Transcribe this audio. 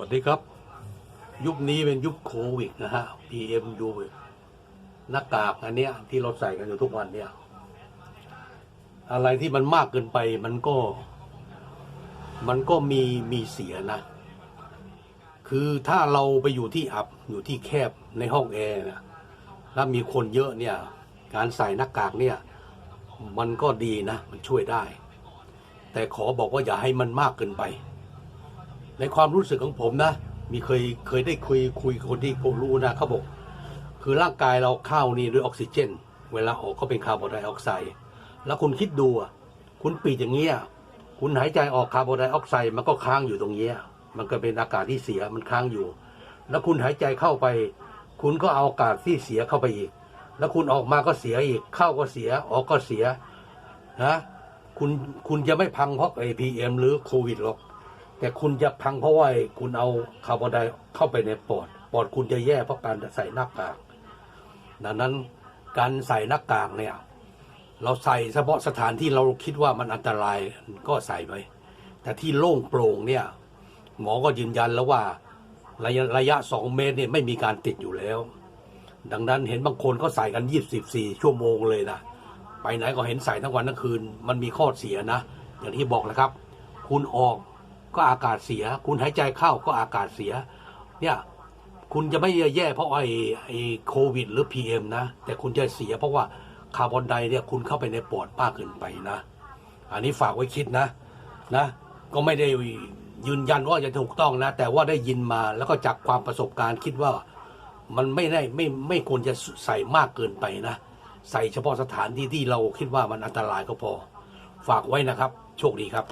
วัสดีครับ ยุคนี้เป็นยุคโควิดนะฮะ PM ดูหน้ากากอันเนี้ยที่เราใส่กันอยู่ทุกวันเนี่ย อะไรที่มันมากเกินไปมันก็ มันก็มีมีเสียนะ คือถ้าเราไปอยู่ที่อับอยู่ที่แคบในห้องแอร์นะแล้วมีคนเยอะเนี่ย การใส่หน้ากากเนี่ย มันก็ดีนะ มันช่วยได้ แต่ขอบอกว่าอย่าให้มันมากเกินไป ในความรู้สึกของผมนะ มีเคยเคยได้คุยคุยคนที่ผมรู้นะเขาบอกคือร่างกายเราเข้านี่ด้วยออกซิเจน เวลาออกก็เป็นคาร์บอนไดออกไซด์แล้วคุณคิดดูอะคุณปิดอย่างเงี้ยคุณหายใจออกคาร์บอนไดออกไซด์มันก็ค้างอยู่ตรงเนี้ยมันก็เป็นอากาศที่เสียมันค้างอยู่ แล้วคุณหายใจเข้าไป คุณก็เอาอากาศที่เสียเข้าไปอีก แล้วคุณออกมาก็เสียอีก เข้าก็เสียออกก็เสียนะคุณคุณจะไม่พังเพราะไอพีเอ็มหรือโควิดหรอก แต่คุณจะพังเพราะว่าคุณเอาคาร์บอนไดเข้าไปในปอด ปอดคุณจะแย่เพราะการใส่หน้ากาก ดังนั้นการใส่หน้ากากเนี่ย เราใส่เฉพาะสถานที่เราคิดว่ามันอันตรายก็ใส่ไป แต่ที่โล่งโปร่งเนี่ย หมอก็ยืนยันแล้วว่าระยะระยะสองเมตรเนี่ยไม่มีการติดอยู่แล้ว ดังนั้นเห็นบางคนก็ใส่กันยี่สิบสี่ชั่วโมงเลยนะ ไปไหนก็เห็นใส่ทั้งวันทั้งคืน มันมีข้อเสียนะ อย่างที่บอกนะครับ คุณออก ก็อากาศเสีย คุณหายใจเข้าก็อากาศเสีย เนี่ย คุณจะไม่แย่เพราะไอ้ไอ้โควิด หรือพีเอมนะ แต่คุณจะเสียเพราะว่าคาร์บอนไดเนี่ยคุณเข้าไปในปอดมากเกินไปนะ อันนี้ฝากไว้คิดนะนะ ก็ไม่ได้ยืนยันว่าจะถูกต้องนะ แต่ว่าได้ยินมาแล้วก็จากความประสบการณ์คิดว่ามันไม่ได้ไม่ไม่ควรจะใส่มากเกินไปนะ ใส่เฉพาะสถานที่ที่เราคิดว่ามันอันตรายก็พอ ฝากไว้นะครับ โชคดีครับ